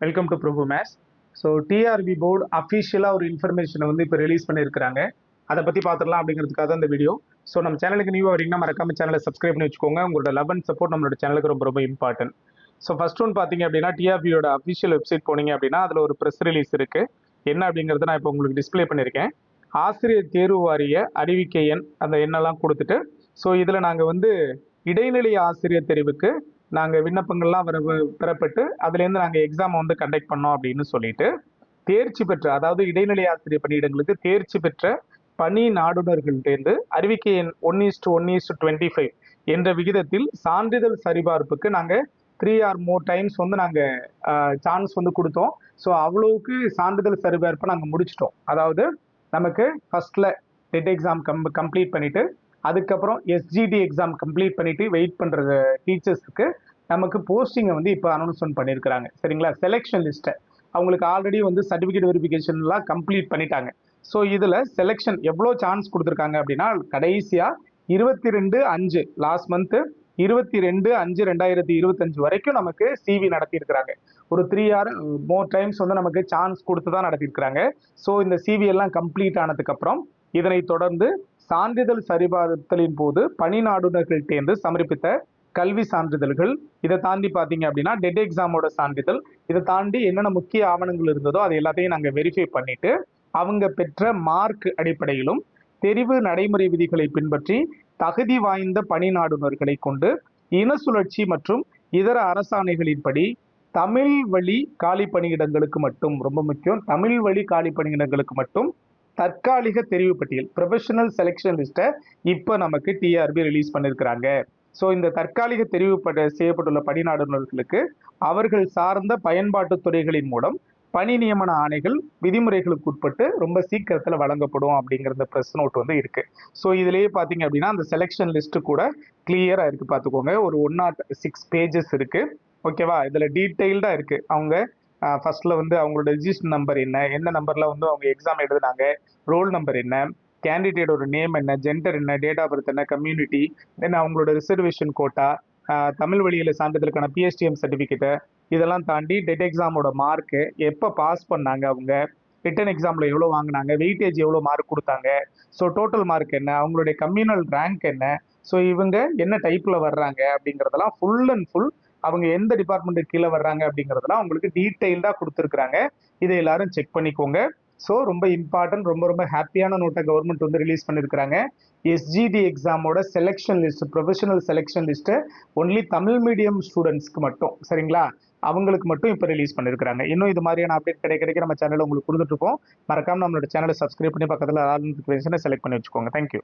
Welcome to Prabhu maths so TRB board அஃபிஷியலாக ஒரு இன்ஃபர்மேஷனை வந்து இப்போ ரிலீஸ் பண்ணியிருக்கிறாங்க. அதை பற்றி பார்த்துடலாம் அப்படிங்கிறதுக்காக தான் இந்த வீடியோ ஸோ நம்ம சேனலுக்கு நியூவாக வரீங்கன்னா மறக்காம சேனலை சப்ஸ்கிரைப் பண்ணி வச்சுக்கோங்க. உங்களோட லவ் அண்ட் சப்போர்ட் நம்மளோட சேனலுக்கு ரொம்ப ரொம்ப இம்பார்ட்டன்ட் ஸோ ஃபர்ஸ்ட் ஒன் பார்த்தீங்க அப்படின்னா டிஆர்பியோட அஃபிஷியல் வெப்சைட் போனீங்க அப்படின்னா அதில் ஒரு ப்ரெஸ் ரிலீஸ் இருக்குது என்ன அப்படிங்கிறத நான் இப்போ உங்களுக்கு டிஸ்பிளே பண்ணியிருக்கேன். ஆசிரியர் தேர்வு வாரிய அறிவிக்கை எண் அந்த எண்ணெல்லாம் கொடுத்துட்டு ஸோ இதில் நாங்கள் வந்து இடைநிலை ஆசிரியர் தெரிவுக்கு நாங்கள் விண்ணப்பங்கள்லாம் வர பெறப்பட்டு அதுலேருந்து நாங்கள் எக்ஸாமை வந்து கண்டக்ட் பண்ணோம் அப்படின்னு சொல்லிட்டு தேர்ச்சி பெற்ற அதாவது இடைநிலை ஆசிரியர் பணியிடங்களுக்கு தேர்ச்சி பெற்ற பணி நாடுனர்கள்டேருந்து அறிவிக்கை எண் one is to one is to twenty five என்ற விகிதத்தில் சான்றிதழ் சரிபார்ப்புக்கு நாங்கள் த்ரீ ஆர் மோர் டைம்ஸ் வந்து நாங்கள் சான்ஸ் வந்து கொடுத்தோம். ஸோ அவ்வளோவுக்கு சான்றிதழ் சரிபார்ப்பை நாங்கள் முடிச்சிட்டோம். அதாவது நமக்கு ஃபஸ்ட்டில் டெட் எக்ஸாம் கம் கம்ப்ளீட் பண்ணிவிட்டு அதுக்கப்புறம் எஸ்ஜிடி எக்ஸாம் கம்ப்ளீட் பண்ணிட்டு வெயிட் பண்ணுற டீச்சர்ஸ்க்கு நமக்கு போஸ்டிங்கை வந்து இப்போ அனௌன்ஸ்மெண்ட் பண்ணியிருக்கிறாங்க சரிங்களா? செலெக்ஷன் லிஸ்ட்டை அவங்களுக்கு ஆல்ரெடி வந்து சர்டிஃபிகேட் வெரிஃபிகேஷன்லாம் கம்ப்ளீட் பண்ணிட்டாங்க. ஸோ இதில் செலெக்ஷன் எவ்வளோ சான்ஸ் கொடுத்துருக்காங்க அப்படின்னா கடைசியாக இருபத்தி ரெண்டு அஞ்சு லாஸ்ட் மந்த்து இருபத்தி ரெண்டு அஞ்சு ரெண்டாயிரத்தி இருபத்தஞ்சு வரைக்கும் நமக்கு சிவி நடத்தியிருக்கிறாங்க. ஒரு த்ரீ ஆர் மோர் டைம்ஸ் வந்து நமக்கு சான்ஸ் கொடுத்து தான் நடத்தியிருக்கிறாங்க. ஸோ இந்த சிவி எல்லாம் கம்ப்ளீட் ஆனதுக்கப்புறம் இதனை தொடர்ந்து சான்றிதழ் சரிபார்த்தலின் போது பணி தேர்ந்து சமர்ப்பித்த கல்வி சான்றிதழ்கள். இதை தாண்டி பார்த்தீங்க அப்படின்னா டெட் எக்ஸாமோட சான்றிதழ். இதை தாண்டி என்னென்ன முக்கிய ஆவணங்கள் இருந்ததோ அது எல்லாத்தையும் நாங்கள் வெரிஃபை பண்ணிட்டு அவங்க பெற்ற மார்க் அடிப்படையிலும் தெரிவு நடைமுறை விதிகளை பின்பற்றி தகுதி வாய்ந்த பணிநாடுனர்களை கொண்டு இன சுழற்சி மற்றும் இதர அரசாணைகளின்படி தமிழ் வழி காலி பணியிடங்களுக்கு மட்டும் ரொம்ப முக்கியம் தமிழ் வழி காலி பணியிடங்களுக்கு மட்டும் தற்காலிக தெரிவு பட்டியல் ப்ரொஃபஷனல் செலெக்ஷன் லிஸ்ட்டை இப்போ நமக்கு டிஆர்பி ரிலீஸ் பண்ணியிருக்கிறாங்க ஸோ இந்த தற்காலிக தெரிவுப்பட்ட செய்யப்பட்டுள்ள செய்யப்பட்டுள்ள பணிநாடுனர்களுக்கு அவர்கள் சார்ந்த பயன்பாட்டு துறைகளின் மூலம் பணி நியமன ஆணைகள் விதிமுறைகளுக்கு உட்பட்டு ரொம்ப சீக்கிரத்தில் வழங்கப்படும் அப்படிங்கிற ப்ரெஸ் நோட் வந்து இருக்கு. ஸோ இதுலேயே பார்த்தீங்க அப்படின்னா அந்த செலெக்ஷன் லிஸ்ட்டு கூட கிளியராக இருக்கு. பார்த்துக்கோங்க ஒரு ஒன் நாட் சிக்ஸ் பேஜஸ் இருக்கு. ஓகேவா இதில் டீட்டெயில்டாக இருக்கு. அவங்க ஃபர்ஸ்ட்ல வந்து அவங்களோட ரிஜிஸ்டர் நம்பர் என்ன? என்ன நம்பர்ல வந்து அவங்க எக்ஸாம் எழுதுனாங்க? ரோல் நம்பர் என்ன? கேண்டிடேட்டோட நேம் என்ன? ஜெண்டர் என்ன? டேட் ஆஃப் பர்த் என்ன? கம்யூனிட்டி தென் அவங்களோட ரிசர்வேஷன் கோட்டா தமிழ் வழியில் சான்றிதழுக்கான பிஎஸ்டிஎம் சர்டிஃபிகேட்டு இதெல்லாம் தாண்டி டெட் எக்ஸாமோட மார்க்கு எப்போ பாஸ் பண்ணாங்க அவங்க? ரிட்டன் எக்ஸாமில் எவ்வளோ வாங்கினாங்க? வெயிட்டேஜ் எவ்வளோ மார்க் கொடுத்தாங்க? ஸோ டோட்டல் மார்க் என்ன? அவங்களுடைய கம்யூனல் ரேங்க் என்ன? ஸோ இவங்க என்ன டைப்பில் வர்றாங்க? அப்படிங்கிறதெல்லாம் ஃபுல் அண்ட் ஃபுல் அவங்க எந்த டிபார்ட்மெண்ட்டுக்கு கீழே வர்றாங்க அப்படிங்கிறதெல்லாம் உங்களுக்கு டீட்டெயில்டாக கொடுத்துருக்குறாங்க. இதை எல்லாரும் செக் பண்ணிக்கோங்க. ஸோ ரொம்ப இம்பார்ட்டன்ட் ரொம்ப ரொம்ப ஹாப்பியான நோட்டை கவர்மெண்ட் வந்து ரிலீஸ் பண்ணியிருக்கிறாங்க SGT எக்ஸாமோட selection list professional selection list only Tamil medium ஸ்டூடெண்ட்ஸ்க்கு மட்டும் சரிங்களா? அவங்களுக்கு மட்டும் இப்போ ரிலீஸ் பண்ணியிருக்காங்க இன்னும் இது மாதிரியான அப்டேட் கிடைக்க கிடைக்க நம்ம சேனலில் உங்களுக்கு கொடுத்துட்ருக்கோம் மறக்காம நம்மளோட சேனலை சப்ஸ்கிரைப் பண்ணி பக்கத்தில் ஆல் நோட்டிஃபிகேஷனை செலக்ட் பண்ணி வச்சுக்கோங்க. தேங்க்யூ